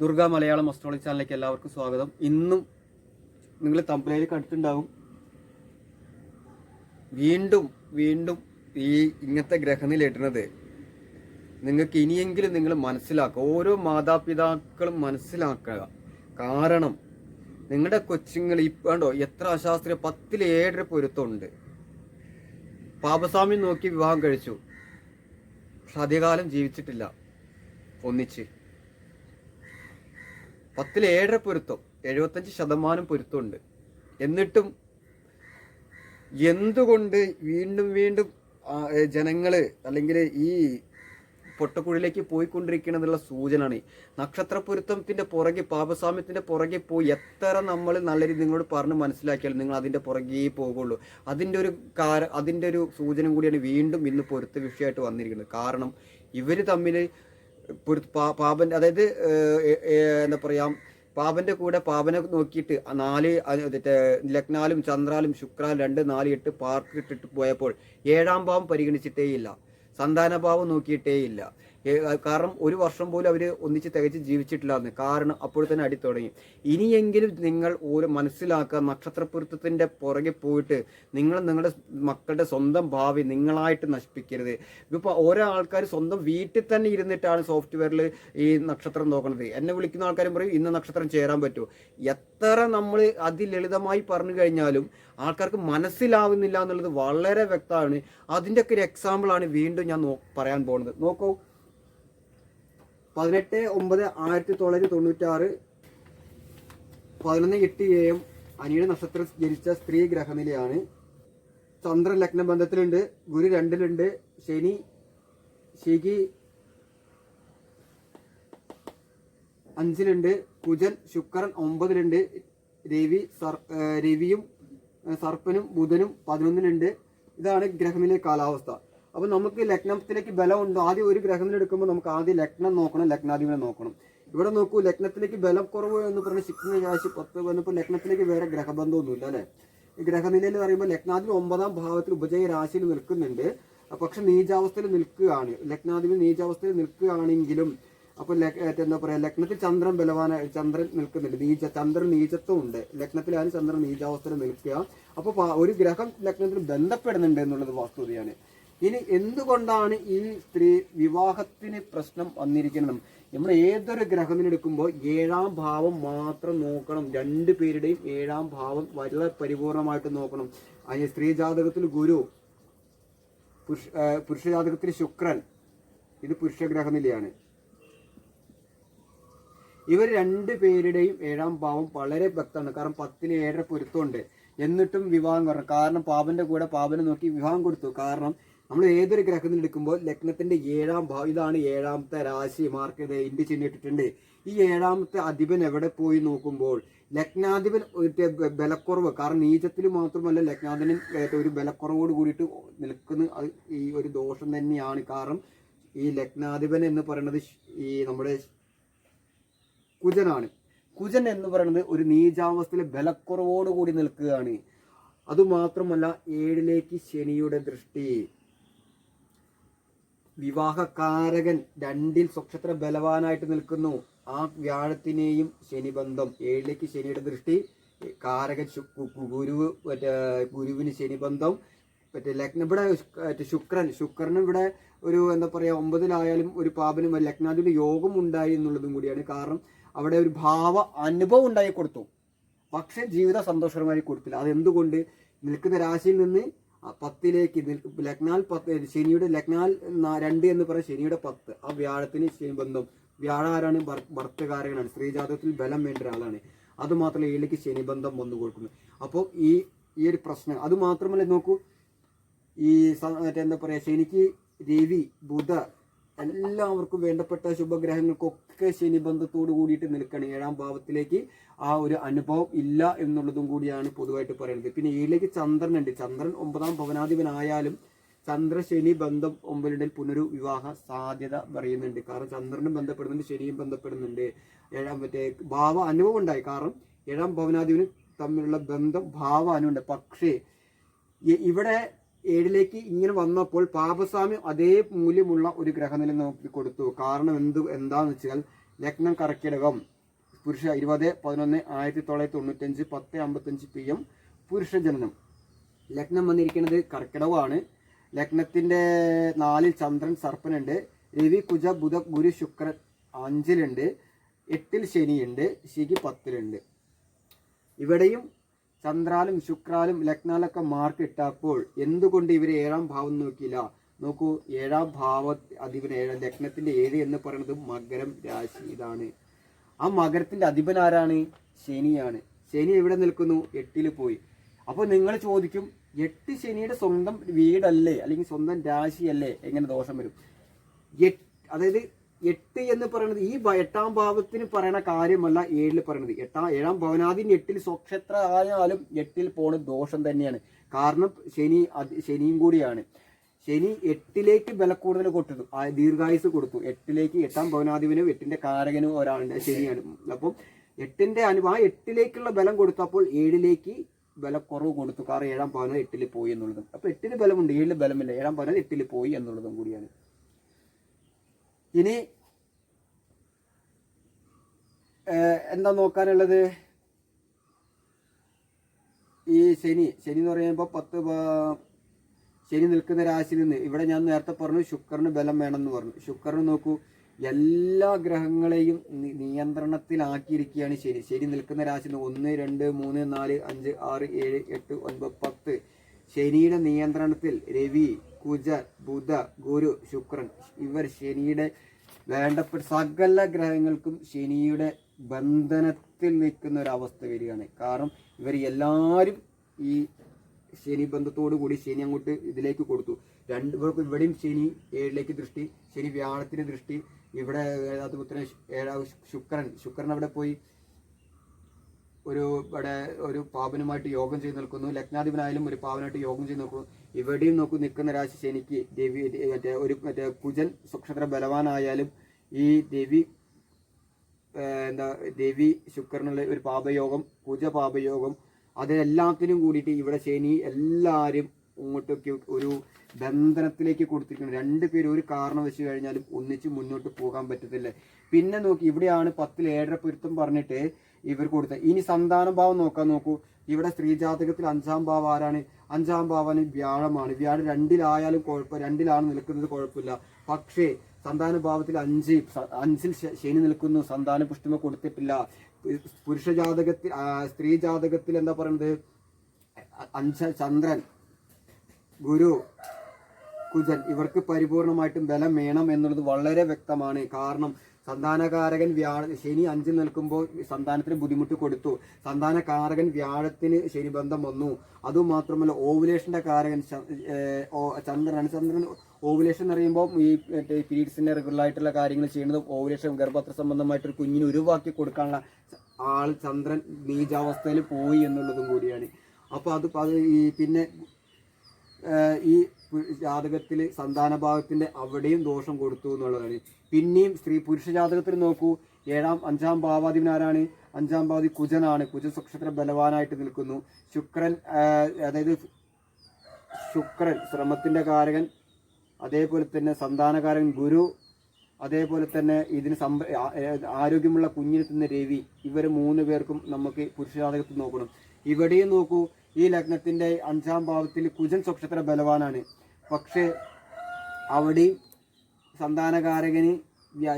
Durga Malayalam astrology ചാനലിലേക്ക് എല്ലാവർക്കും സ്വാഗതം. ഇന്നും നിങ്ങൾ തമ്പനയിൽ കണ്ടിട്ടുണ്ടാവും. വീണ്ടും വീണ്ടും ഈ ഇങ്ങനത്തെ ഗ്രഹനില ഇടുന്നത് നിങ്ങൾക്ക് ഇനിയെങ്കിലും നിങ്ങൾ മനസ്സിലാക്കുക. ഓരോ മാതാപിതാക്കളും മനസ്സിലാക്കുക. കാരണം നിങ്ങളുടെ കൊച്ചുങ്ങൾ കണ്ടോ എത്ര അശാസ്ത്രീയ പത്തിൽ ഏഴര പൊരുത്തമുണ്ട്. പാപസ്വാമി നോക്കി വിവാഹം കഴിച്ചു. പക്ഷെ ജീവിച്ചിട്ടില്ല. ഒന്നിച്ച്. പത്തിൽ ഏഴര പൊരുത്തം എഴുപത്തഞ്ച് ശതമാനം പൊരുത്തമുണ്ട്. എന്നിട്ടും എന്തുകൊണ്ട് വീണ്ടും വീണ്ടും ജനങ്ങൾ അല്ലെങ്കിൽ ഈ പൊട്ടക്കുഴിലേക്ക് പോയിക്കൊണ്ടിരിക്കണമെന്നുള്ള സൂചനയാണ് നക്ഷത്ര പൊരുത്തത്തിന്റെ പുറകെ പാപസ്വാമ്യത്തിന്റെ പുറകെ പോയി എത്ര നമ്മൾ നല്ല രീതി നിങ്ങളോട് പറഞ്ഞ് മനസ്സിലാക്കിയാലും നിങ്ങൾ അതിന്റെ പുറകെ പോകുള്ളൂ. അതിന്റെ ഒരു കാര അതിന്റെ ഒരു സൂചന കൂടിയാണ് വീണ്ടും ഇന്ന് പൊരുത്ത വിഷയമായിട്ട് വന്നിരിക്കുന്നത്. കാരണം ഇവർ തമ്മിൽ പൊരുത്ത പാ- പാപന്റെ അതായത് എന്താ പറയാ പാപന്റെ കൂടെ പാപനെ നോക്കിയിട്ട് നാല് ലഗ്നാലും ചന്ദ്രാലും ശുക്രാലും രണ്ട് നാല് എട്ട് പാർക്ക് ഇട്ടിട്ട് പോയപ്പോൾ ഏഴാം ഭാവം പരിഗണിച്ചിട്ടേയില്ല. സന്താനഭാവം നോക്കിയിട്ടേയില്ല. കാരണം ഒരു വർഷം പോലും അവർ ഒന്നിച്ച് തികച്ച് ജീവിച്ചിട്ടില്ലാന്ന് കാരണം അപ്പോൾ തന്നെ അടി തുടങ്ങി. ഇനിയെങ്കിലും നിങ്ങൾ ഒരു മനസ്സിലാക്കുക നക്ഷത്രപുരുത്തത്തിന്റെ പുറകെ പോയിട്ട് നിങ്ങൾ നിങ്ങളുടെ മക്കളുടെ സ്വന്തം ഭാവി നിങ്ങളായിട്ട് നശിപ്പിക്കരുത്. ഇപ്പോൾ ഓരോ ആൾക്കാർ സ്വന്തം വീട്ടിൽ തന്നെ ഇരുന്നിട്ടാണ് സോഫ്റ്റ്വെയറിൽ ഈ നക്ഷത്രം നോക്കുന്നത് എന്നെ വിളിക്കുന്ന ആൾക്കാരും പറയും ഇന്ന് നക്ഷത്രം ചേരാൻ പറ്റുമോ എത്ര നമ്മൾ അതിലളിതമായി പറഞ്ഞു കഴിഞ്ഞാലും ആൾക്കാർക്ക് മനസ്സിലാവുന്നില്ല എന്നുള്ളത് വളരെ വ്യക്തമാണ്. അതിന്റെയൊക്കെ ഒരു എക്സാമ്പിളാണ് വീണ്ടും ഞാൻ പറയാൻ പോകുന്നത്. നോക്കൂ പതിനെട്ട് ഒമ്പത് ആയിരത്തി തൊള്ളായിരത്തി തൊണ്ണൂറ്റാറ് പതിനൊന്ന് എട്ട് എ എം അനിയുടെ നക്ഷത്രം ജനിച്ച സ്ത്രീ ഗ്രഹനിലയാണ്. ചന്ദ്രൻ ലഗ്ന ബന്ധത്തിലുണ്ട് ഗുരു രണ്ടിലുണ്ട് ശനി ശിഖി അഞ്ചിലുണ്ട് കുജൻ ശുക്രൻ ഒമ്പതിലുണ്ട് രവി സർ രവിയും സർപ്പനും ബുധനും പതിനൊന്നിലുണ്ട്. ഇതാണ് ഗ്രഹനിലെ കാലാവസ്ഥ. അപ്പൊ നമുക്ക് ലഗ്നത്തിലേക്ക് ബലം ബലമുണ്ടോ? ആദ്യം ഒരു ഗ്രഹത്തിൽ എടുക്കുമ്പോൾ നമുക്ക് ആദ്യം ലഗ്നം നോക്കണം ലഗ്നാധിപനെ നോക്കണം. ഇവിടെ നോക്കൂ ലഗ്നത്തിലേക്ക് ബലം കുറവ് എന്ന് പറഞ്ഞ ശിക്കുന്ന രാശി പത്ത് വന്നപ്പോൾ ലഗ്നത്തിലേക്ക് വേറെ ഗ്രഹബന്ധമൊന്നുമില്ല അല്ലേ? ഈ എന്ന് പറയുമ്പോൾ ലഗ്നാധിപൻ ഒമ്പതാം ഭാവത്തിൽ ഉപജയ രാശിയിൽ നിൽക്കുന്നുണ്ട്. പക്ഷെ നീചാവസ്ഥയിൽ നിൽക്കുകയാണ്. ലഗ്നാധിപൻ നീചാവസ്ഥയിൽ നിൽക്കുകയാണെങ്കിലും അപ്പൊ ലഗ്- ഏ, എന്താ പറയാ ലഗ്നത്തിൽ ചന്ദ്രൻ ബലവാന ചന്ദ്രൻ നിൽക്കുന്നുണ്ട്. നീച ചന്ദ്രൻ നീചത്വം ഉണ്ട് ലഗ്നത്തിലാണ് ചന്ദ്രൻ നീചാവസ്ഥയിൽ നിൽക്കുക. അപ്പൊ ഒരു ഗ്രഹം ലഗ്നത്തിൽ ബന്ധപ്പെടുന്നുണ്ട് എന്നുള്ളത് വസ്തുതയാണ്. ഇനി എന്തുകൊണ്ടാണ് ഈ സ്ത്രീ വിവാഹത്തിന് പ്രശ്നം വന്നിരിക്കുന്നത്? നമ്മൾ ഏതൊരു ഗ്രഹത്തിനെടുക്കുമ്പോൾ ഏഴാം ഭാവം മാത്രം നോക്കണം. രണ്ട് പേരുടെയും ഏഴാം ഭാവം വളരെ പരിപൂർണമായിട്ട് നോക്കണം. അതിന് സ്ത്രീ ജാതകത്തിൽ ഗുരു പുരുഷ പുരുഷജാതകത്തിൽ പുരുഷ ജാതകത്തിൽ ശുക്രൻ. ഇത് പുരുഷ ഗ്രഹനിലയാണ്. ഇവർ രണ്ട് പേരുടെയും ഏഴാം ഭാവം വളരെ ഭക്തമാണ് കാരണം പത്തിന് ഏഴര പൊരുത്തമുണ്ട്. എന്നിട്ടും വിവാഹം കാരണം പാപന്റെ കൂടെ പാപനെ നോക്കി വിവാഹം കൊടുത്തു. കാരണം നമ്മൾ ഏതൊരു ഗ്രഹത്തിൽ എടുക്കുമ്പോൾ ലഗ്നത്തിന്റെ ഏഴാം ഭാവം ഇതാണ് ഏഴാമത്തെ രാശി മാർക്ക് ചെയ്ത് ഇന്ത്യ ചിഹ്നിട്ടിട്ടുണ്ട് ഈ ഏഴാമത്തെ അധിപൻ എവിടെ പോയി നോക്കുമ്പോൾ ലഗ്നാധിപൻ ഒരു ബലക്കുറവ് കാരണം നീചത്തിൽ മാത്രമല്ല ലഗ്നാധിപൻ ഒരു ബലക്കുറവോട് കൂടിയിട്ട് നിൽക്കുന്ന ഈ ഒരു ദോഷം തന്നെയാണ്. കാരണം ഈ ലഗ്നാധിപൻ എന്ന് പറയുന്നത് ഈ നമ്മുടെ കുജനാണ്. കുജൻ എന്ന് പറയുന്നത് ഒരു നീചാവസ്ഥയിൽ ബലക്കുറവോട് കൂടി നിൽക്കുകയാണ്. അതുമാത്രമല്ല ഏഴിലേക്ക് ശനിയുടെ ദൃഷ്ടി. വിവാഹകാരകൻ രണ്ടിൽ സ്വക്ഷത്ര ബലവാനായിട്ട് നിൽക്കുന്നു. ആ വ്യാഴത്തിനെയും ശനി ബന്ധം ഏഴിലേക്ക് ശനിയുടെ ദൃഷ്ടി. കാരകൻ ശു- ഗു- ഗു- ഗുരു മറ്റേ ഗുരുവിന് ശനി ബന്ധം മറ്റേ ലഗ്നം ഇവിടെ ശുക്ര- ശുക്രൻ. ശുക്രനും ഇവിടെ ഒരു എന്താ പറയുക ഒമ്പതിലായാലും ഒരു പാപനും ലഗ്നാദിന് യോഗം ഉണ്ടായി എന്നുള്ളതും കൂടിയാണ്. കാരണം അവിടെ ഒരു ഭാവ അനുഭവം ഉണ്ടായി കൊടുത്തു. പക്ഷെ ജീവിത സന്തോഷകരമായി കൊടുത്തില്ല. അതെന്തുകൊണ്ട്? നിൽക്കുന്ന രാശിയിൽ നിന്ന് പത്തിലേക്ക് ഇതിൽ ലഗ്നാൽ പത്ത് ശനിയുടെ ലഗ്നാൽ രണ്ട് എന്ന് പറയുന്ന ശനിയുടെ പത്ത്. ആ വ്യാഴത്തിന് ബന്ധം. വ്യാഴ ആരാണ് ഭർ- ഭർത്തകാരകനാണ് സ്ത്രീജാതത്തിൽ ബലം വേണ്ട ഒരാളാണ്. അത് മാത്രമല്ല ഏഴിലേക്ക് ശനി ബന്ധം വന്നു കൊടുക്കുന്നു. അപ്പോൾ ഈ ഈ ഒരു പ്രശ്നം അത് മാത്രമല്ല നോക്കൂ. ഈ മറ്റേ എന്താ പറയുക ശനിക്ക് രവി ബുധ എല്ലാവർക്കും വേണ്ടപ്പെട്ട ശുഭഗ്രഹങ്ങൾക്കൊക്കെ ശനി ബന്ധത്തോട് കൂടിയിട്ട് നിൽക്കണം. ഏഴാം ഭാവത്തിലേക്ക് ആ ഒരു അനുഭവം ഇല്ല എന്നുള്ളതും കൂടിയാണ് പൊതുവായിട്ട് പറയുന്നത് പിന്നെ ഏഴിലേക്ക് ചന്ദ്രനുണ്ട്. ചന്ദ്രൻ ഒമ്പതാം ഭവനാധിപനായാലും ചന്ദ്ര ശനി ബന്ധം ഒമ്പതിൽ പുനരു വിവാഹ സാധ്യത പറയുന്നുണ്ട്. കാരണം ചന്ദ്രനും ബന്ധപ്പെടുന്നുണ്ട് ശനിയും ബന്ധപ്പെടുന്നുണ്ട്. ഏഴാം മറ്റേ ഭാവ അനുഭവം ഉണ്ടായി. കാരണം ഏഴാം ഭവനാധിപനും തമ്മിലുള്ള ബന്ധം ഭാവ അനുണ്ട് പക്ഷേ ഇവിടെ ഏഴിലേക്ക് ഇങ്ങനെ വന്നപ്പോൾ പാപസ്വാമി അതേ മൂല്യമുള്ള ഒരു ഗ്രഹനില നോക്കി കൊടുത്തു. കാരണം എന്ത് എന്താന്ന് വെച്ചാൽ ലഗ്നം കർക്കിടകം പുരുഷ ഇരുപത് പതിനൊന്ന് ആയിരത്തി തൊള്ളായിരത്തി തൊണ്ണൂറ്റഞ്ച് പത്ത് അമ്പത്തഞ്ച് പി എം പുരുഷ ജനനം. ലഗ്നം വന്നിരിക്കുന്നത് കർക്കിടകമാണ്. ലഗ്നത്തിന്റെ നാലിൽ ചന്ദ്രൻ സർപ്പനുണ്ട്. രവി കുജ ബുധ ഗുരു ശുക്രൻ അഞ്ചിലുണ്ട്. എട്ടിൽ ശനിയുണ്ട്. ശിഖി പത്തിലുണ്ട്. ഇവിടെയും ചന്ദ്രാലും ശുക്രാലും ലഗ്നാലൊക്കെ മാർക്ക് ഇട്ടപ്പോൾ എന്തുകൊണ്ട് ഇവർ ഏഴാം ഭാവം നോക്കിയില്ല? നോക്കൂ ഏഴാം ഭാവ അധിപൻ ഏഴാം ലഗ്നത്തിന്റെ ഏഴ് എന്ന് പറയുന്നത് മകരം രാശി ഇതാണ്. ആ മകരത്തിന്റെ അധിപൻ ആരാണ് ശനിയാണ്. ശനി എവിടെ നിൽക്കുന്നു? എട്ടിൽ പോയി. അപ്പോൾ നിങ്ങൾ ചോദിക്കും എട്ട് ശനിയുടെ സ്വന്തം വീടല്ലേ? അല്ലെങ്കിൽ സ്വന്തം രാശിയല്ലേ? എങ്ങനെ ദോഷം വരും? എട്ട് അതായത് എട്ട് എന്ന് പറയുന്നത് ഈ എട്ടാം ഭാവത്തിന് പറയുന്ന കാര്യമല്ല ഏഴിൽ പറയുന്നത് എട്ടാം ഏഴാം ഭവനാദിൻ എട്ടിൽ സ്വക്ഷേത്ര ആയാലും എട്ടിൽ പോണ ദോഷം തന്നെയാണ്. കാരണം ശനി ശനിയും കൂടിയാണ്. ശനി എട്ടിലേക്ക് വില കൂടുതൽ കൊടുത്തു ദീർഘായുസ് കൊടുത്തു. എട്ടിലേക്ക് എട്ടാം ഭവനാധിപനും എട്ടിന്റെ കാരകനും ഒരാളുണ്ട് ശനിയാണ്. അപ്പം എട്ടിന്റെ അനുഭവം ആ എട്ടിലേക്കുള്ള ബലം കൊടുത്തപ്പോൾ ഏഴിലേക്ക് ബലക്കുറവ് കൊടുത്തു. കാരണം ഏഴാം ഭവനം എട്ടിൽ പോയി എന്നുള്ളതും. അപ്പൊ എട്ടിന് ബലമുണ്ട് ഏഴിൽ ബലമില്ല. ഏഴാം ഭവനം എട്ടിൽ പോയി എന്നുള്ളതും കൂടിയാണ്. ഇനി എന്താ നോക്കാനുള്ളത്? ഈ ശനി ശനി എന്ന് പറയുമ്പോൾ പത്ത് ശനി നിൽക്കുന്ന രാശിയിൽ നിന്ന് ഇവിടെ ഞാൻ നേരത്തെ പറഞ്ഞു ശുക്രന് ബലം വേണമെന്ന് പറഞ്ഞു. ശുക്രന് നോക്കൂ എല്ലാ ഗ്രഹങ്ങളെയും നിയന്ത്രണത്തിലാക്കിയിരിക്കുകയാണ് ശരി ശരി നിൽക്കുന്ന നിന്ന് ഒന്ന് രണ്ട് മൂന്ന് നാല് അഞ്ച് ആറ് ഏഴ് എട്ട് ഒൻപത് പത്ത്. ശനിയുടെ നിയന്ത്രണത്തിൽ രവി കുജ ബുധ ഗുരു ശുക്രൻ ഇവർ ശനിയുടെ വേണ്ടപ്പെട്ട സകല ഗ്രഹങ്ങൾക്കും ശനിയുടെ ബന്ധനത്തിൽ നിൽക്കുന്ന ഒരു അവസ്ഥ വരികയാണ്. കാരണം ഇവർ എല്ലാവരും ഈ ശനി ബന്ധത്തോടു കൂടി ശനി അങ്ങോട്ട് ഇതിലേക്ക് കൊടുത്തു. രണ്ട് ഇവർക്ക് ഇവിടെയും ശനി ഏഴിലേക്ക് ദൃഷ്ടി ശനി വ്യാഴത്തിന് ദൃഷ്ടി ഇവിടെ ഏഴാമത്തെ പുത്രൻ ശുക്രൻ. ശുക്രൻ അവിടെ പോയി. ഒരു ഇവിടെ ഒരു പാവനുമായിട്ട് യോഗം ചെയ്ത് നിൽക്കുന്നു. ലഗ്നാധിപനായാലും ഒരു പാവനായിട്ട് യോഗം ചെയ്ത് നിൽക്കുന്നു. ഇവിടെയും നോക്കൂ നിൽക്കുന്ന രാശി ശനിക്ക് ദേവി മറ്റേ ഒരു മറ്റേ കുജൻ സുക്ഷത്ര ബലവാനായാലും ഈ ദേവി എന്താ ദേവി ശുക്രനുള്ള ഒരു പാപയോഗം കുജ പാപയോഗം അതിനെല്ലാത്തിനും കൂടിയിട്ട് ഇവിടെ ശനി എല്ലാവരും ഇങ്ങോട്ടൊക്കെ ഒരു ബന്ധനത്തിലേക്ക് കൊടുത്തിരിക്കുന്നു. രണ്ട് പേരും ഒരു കാരണം വെച്ച് കഴിഞ്ഞാലും ഒന്നിച്ച് മുന്നോട്ട് പോകാൻ പറ്റത്തില്ല. പിന്നെ നോക്കി ഇവിടെയാണ് പത്തിൽ ഏഴര പൊരുത്തം പറഞ്ഞിട്ട് ഇവർ കൊടുത്ത ഇനി സന്താന ഭാവം നോക്കാൻ നോക്കൂ. ഇവിടെ സ്ത്രീജാതകത്തിൽ അഞ്ചാം ഭാവം ആരാണ്? അഞ്ചാം ഭാവന് വ്യാഴമാണ്. വ്യാഴം രണ്ടിലായാലും കുഴപ്പം രണ്ടിലാണ് നിൽക്കുന്നത് കുഴപ്പമില്ല. പക്ഷേ സന്താന ഭാവത്തിൽ അഞ്ച് അഞ്ചിൽ ശനി നിൽക്കുന്നു. സന്താന പുഷ്ടിമ കൊടുത്തിട്ടില്ല. പുരുഷ ജാതകത്തിൽ സ്ത്രീ ജാതകത്തിൽ എന്താ പറയുന്നത് അഞ്ച് ചന്ദ്രൻ ഗുരു കുജൻ ഇവർക്ക് പരിപൂർണമായിട്ടും ബലം വേണം എന്നുള്ളത് വളരെ വ്യക്തമാണ്. കാരണം സന്താനകാരകൻ വ്യാഴ ശനി അഞ്ചിൽ നിൽക്കുമ്പോൾ സന്താനത്തിന് ബുദ്ധിമുട്ട് കൊടുത്തു. സന്താനകാരകൻ വ്യാഴത്തിന് ശനി ബന്ധം വന്നു. അതുമാത്രമല്ല ഓവുലേഷന്റെ കാരകൻ ചന്ദ്രൻ ചന്ദ്രൻ ഓവുലേഷൻ എന്ന് പറയുമ്പോൾ ഈ പീരീഡ്സിന്റെ റെഗുലർ ആയിട്ടുള്ള കാര്യങ്ങൾ ചെയ്യുന്നതും ഓവുലേഷൻ ഗർഭത്ര സംബന്ധമായിട്ട് ഒരു കുഞ്ഞിന് ഉരുവാക്കി കൊടുക്കാനുള്ള ആൾ ചന്ദ്രൻ നീചാവസ്ഥയിൽ പോയി എന്നുള്ളതും കൂടിയാണ്. അപ്പോൾ അത് ഈ പിന്നെ ഈ ജാതകത്തിൽ സന്താന ഭാഗത്തിന്റെ അവിടെയും ദോഷം കൊടുത്തു എന്നുള്ളതാണ്. പിന്നെയും സ്ത്രീ പുരുഷ ജാതകത്തിൽ നോക്കൂ. ഏഴാം അഞ്ചാം ഭാവാധിപൻ ആരാണ് അഞ്ചാം ഭാവതി കുജനാണ്. കുജ നക്ഷത്ര ബലവാനായിട്ട് നിൽക്കുന്നു. ശുക്രൻ അതായത് ശുക്രൻ ശ്രമത്തിന്റെ കാരകൻ അതേപോലെ തന്നെ സന്താനകാരകൻ ഗുരു അതേപോലെ തന്നെ ഇതിന് സംഭ ആരോഗ്യമുള്ള കുഞ്ഞിനെത്തുന്ന തിന്ന രവി ഇവർ മൂന്ന് പേർക്കും നമുക്ക് പുരുഷ ജാതകത്തിൽ നോക്കണം. ഇവിടെയും നോക്കൂ ഈ ലഗ്നത്തിന്റെ അഞ്ചാം ഭാവത്തിൽ കുജൻ സ്വക്ഷത്ര ബലവാനാണ്. പക്ഷേ അവിടെയും സന്താനകാരകന്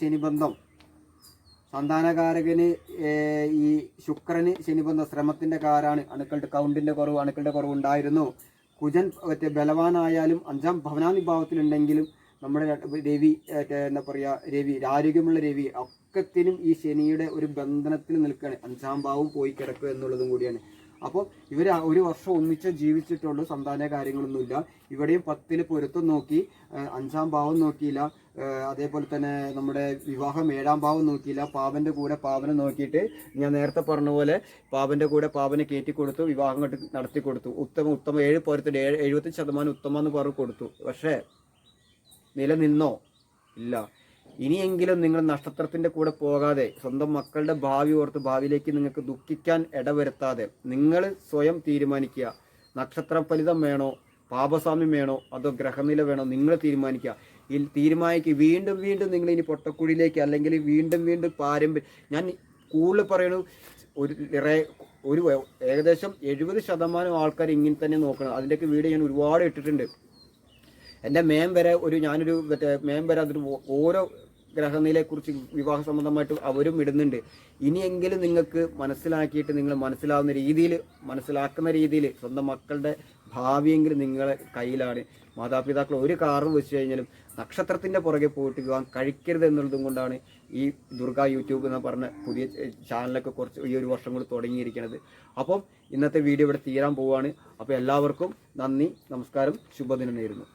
ശനിബന്ധം സന്താനകാരകന് ഈ ശുക്രന് ശനിബന്ധം ശ്രമത്തിന്റെ കാരാണ്. അണുക്കളുടെ കൗണ്ടിന്റെ കുറവ് അണുക്കളുടെ കുറവ് ഉണ്ടായിരുന്നു. കുജൻ മറ്റേ ബലവാനായാലും അഞ്ചാം ഭവനാനുഭാവത്തിലുണ്ടെങ്കിലും നമ്മുടെ രവി എന്താ പറയുക രവി ആരോഗ്യമുള്ള രവി ഒക്കത്തിനും ഈ ശനിയുടെ ഒരു ബന്ധനത്തിൽ നിൽക്കുകയാണ്. അഞ്ചാം ഭാവം പോയി കിടക്കുക എന്നുള്ളതും കൂടിയാണ്. അപ്പോൾ ഇവർ ഒരു വർഷം ഒന്നിച്ച് ജീവിച്ചിട്ടുള്ളൂ സന്താന കാര്യങ്ങളൊന്നുമില്ല. ഇവിടെയും പത്തിൽ പൊരുത്തം നോക്കി അഞ്ചാം ഭാവം നോക്കിയില്ല അതേപോലെ തന്നെ നമ്മുടെ വിവാഹം ഏഴാം ഭാവം നോക്കിയില്ല പാവന്റെ കൂടെ പാവനെ നോക്കിയിട്ട് ഞാൻ നേരത്തെ പറഞ്ഞ പോലെ പാവന്റെ കൂടെ പാവനെ കയറ്റി കൊടുത്തു വിവാഹം നടത്തി കൊടുത്തു. ഉത്തമ ഉത്തമ ഏഴ് പൊരുത്തം ഏഴ് എഴുപത്തി ശതമാനം ഉത്തമം എന്ന് പറഞ്ഞു കൊടുത്തു. പക്ഷേ നിലനിന്നോ? ഇല്ല. ഇനിയെങ്കിലും നിങ്ങൾ നക്ഷത്രത്തിന്റെ കൂടെ പോകാതെ സ്വന്തം മക്കളുടെ ഭാവി ഓർത്ത് ഭാവിയിലേക്ക് നിങ്ങൾക്ക് ദുഃഖിക്കാൻ ഇടവരുത്താതെ നിങ്ങൾ സ്വയം തീരുമാനിക്കുക. നക്ഷത്ര ഫലിതം വേണോ? പാപസ്വാമ്യം വേണോ? അതോ ഗ്രഹനില വേണോ? നിങ്ങൾ തീരുമാനിക്കുക. ഈ തീരുമാനിക്കുക. വീണ്ടും വീണ്ടും നിങ്ങൾ ഇനി പൊട്ടക്കുഴിയിലേക്ക് അല്ലെങ്കിൽ വീണ്ടും വീണ്ടും പാരമ്പര്യം ഞാൻ കൂടുതൽ പറയണു ഒരു ഒരു ഏകദേശം എഴുപത് ശതമാനം ആൾക്കാർ ഇങ്ങനെ തന്നെ നോക്കണം. അതിന്റെയൊക്കെ വീഡിയോ ഞാൻ ഒരുപാട് ഇട്ടിട്ടുണ്ട്. എന്റെ മേം വരെ ഒരു ഞാനൊരു മറ്റേ മേം വരെ അതൊരു ഓരോ ഗ്രഹനിലയെക്കുറിച്ച് വിവാഹ സംബന്ധമായിട്ട് അവരും ഇടുന്നുണ്ട്. ഇനിയെങ്കിലും നിങ്ങൾക്ക് മനസ്സിലാക്കിയിട്ട് നിങ്ങൾ മനസ്സിലാവുന്ന രീതിയിൽ മനസ്സിലാക്കുന്ന രീതിയിൽ സ്വന്തം മക്കളുടെ ഭാവിയെങ്കിലും നിങ്ങളെ കയ്യിലാണ്. മാതാപിതാക്കൾ ഒരു കാറ് വെച്ച് കഴിഞ്ഞാലും നക്ഷത്രത്തിന്റെ പുറകെ പോയിട്ട് വിവാഹം കഴിക്കരുത് എന്നുള്ളതും കൊണ്ടാണ് ഈ ദുർഗ യൂട്യൂബ് എന്ന് പറഞ്ഞ പുതിയ ചാനലൊക്കെ കുറച്ച് ഈ ഒരു വർഷം കൂടി തുടങ്ങിയിരിക്കുന്നത് അപ്പം ഇന്നത്തെ വീഡിയോ ഇവിടെ തീരാൻ പോവുകയാണ് അപ്പോൾ എല്ലാവർക്കും നന്ദി നമസ്കാരം ശുഭദിനം നേരുന്നു.